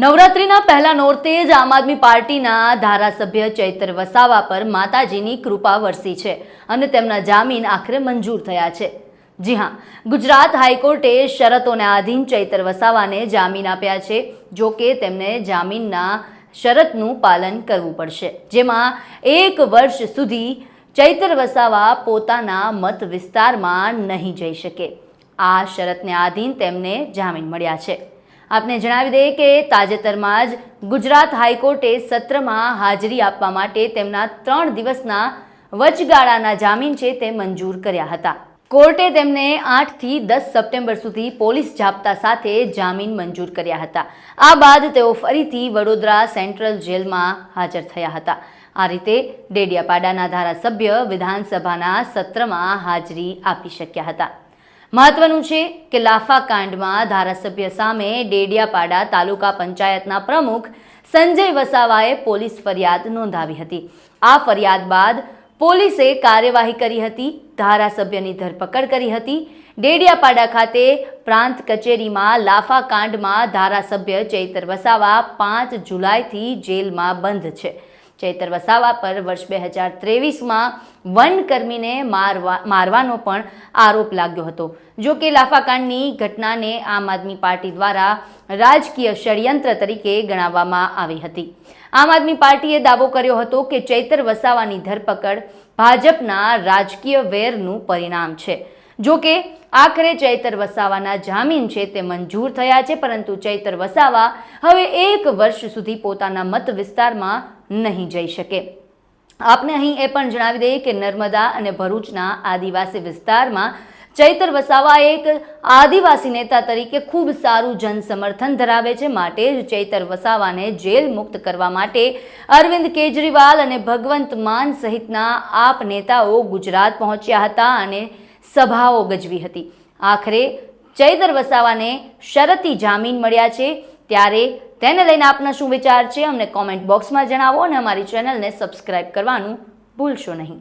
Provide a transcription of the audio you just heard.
નવરાત્રીના પહેલા નોરતે જ આમ આદમી પાર્ટીના ધારાસભ્ય ચૈતર વસાવા પર માતાજીની કૃપા વરસી છે અને તેમના જામીન આખરે મંજૂર થયા છે. જી હા, ગુજરાત હાઈકોર્ટે શરતોને આધીન ચૈતર વસાવાને જામીન આપ્યા છે, જો કે તેમને જામીનના શરતનું પાલન કરવું પડશે. જેમાં એક વર્ષ સુધી ચૈતર વસાવા પોતાના મત વિસ્તારમાં નહીં જઈ શકે. આ શરતને આધીન તેમને જામીન મળ્યા છે. આપને જણાવી દઈએ કે તાજેતરમાં જ ગુજરાત હાઈકોર્ટે સત્રમાં હાજરી આપવા માટે તેમના ત્રણ દિવસના વચગાળાના જામીન છે તે મંજૂર કર્યા હતા. કોર્ટે તેમને આઠથી દસ સપ્ટેમ્બર સુધી પોલીસ જાપ્તા સાથે જામીન મંજૂર કર્યા હતા. આ બાદ તેઓ ફરીથી વડોદરા સેન્ટ્રલ જેલમાં હાજર થયા હતા. આ રીતે ડેડિયાપાડાના ધારાસભ્ય વિધાનસભાના સત્રમાં હાજરી આપી શક્યા હતા. મહત્વનું છે કે લાફા કાંડમાં ધારાસભ્ય સામે ડેડિયાપાડા તાલુકા પંચાયતના પ્રમુખ સંજય વસાવાએ પોલીસ ફરિયાદ નોંધાવી હતી. આ ફરિયાદ બાદ પોલીસે કાર્યવાહી કરી હતી, ધારાસભ્યની ધરપકડ કરી હતી. ડેડિયાપાડા ખાતે પ્રાંત કચેરીમાં લાફા કાંડમાં ધારાસભ્ય ચૈતર વસાવા પાંચ જુલાઈથી જેલમાં બંધ છે. ચૈતર વસાવા પર વર્ષ બે હજાર ત્રેવીસમાં વનકર્મીને મારવા મારવાનો પણ આરોપ લાગ્યો હતો. જો કે લાફાકાંડની ઘટનાને આમ આદમી પાર્ટી દ્વારા રાજકીય ષડયંત્ર તરીકે ગણાવવામાં આવી હતી. આમ આદમી પાર્ટીએ દાવો કર્યો હતો કે ચૈતર વસાવાની ધરપકડ ભાજપના રાજકીય વેરનું પરિણામ છે. જો કે આખરે ચૈતર વસાવાના જામીન છે તે મંજૂર થયા છે, પરંતુ ચૈતર વસાવા હવે એક વર્ષ સુધી પોતાના મત વિસ્તારમાં નહીં જઈ શકે. આપને અહીં એ પણ જણાવી દઈએ કે નર્મદા અને ભરૂચના આદિવાસી વિસ્તારમાં ચૈતર વસાવા એક આદિવાસી નેતા તરીકે ખૂબ સારું જનસમર્થન ધરાવે છે. માટે જ ચૈતર વસાવાને જેલ મુક્ત કરવા માટે અરવિંદ કેજરીવાલ અને ભગવંત માન સહિતના આપ નેતાઓ ગુજરાત પહોંચ્યા હતા અને સભાઓ ગજવી હતી. આખરે ચૈતર વસાવાને શરતી જામીન મળ્યા છે. ત્યારે તેને લઈને આપના શું વિચાર છે અમને કોમેન્ટ બોક્સમાં જણાવો અને અમારી ચેનલને સબસ્ક્રાઇબ કરવાનું ભૂલશો નહીં.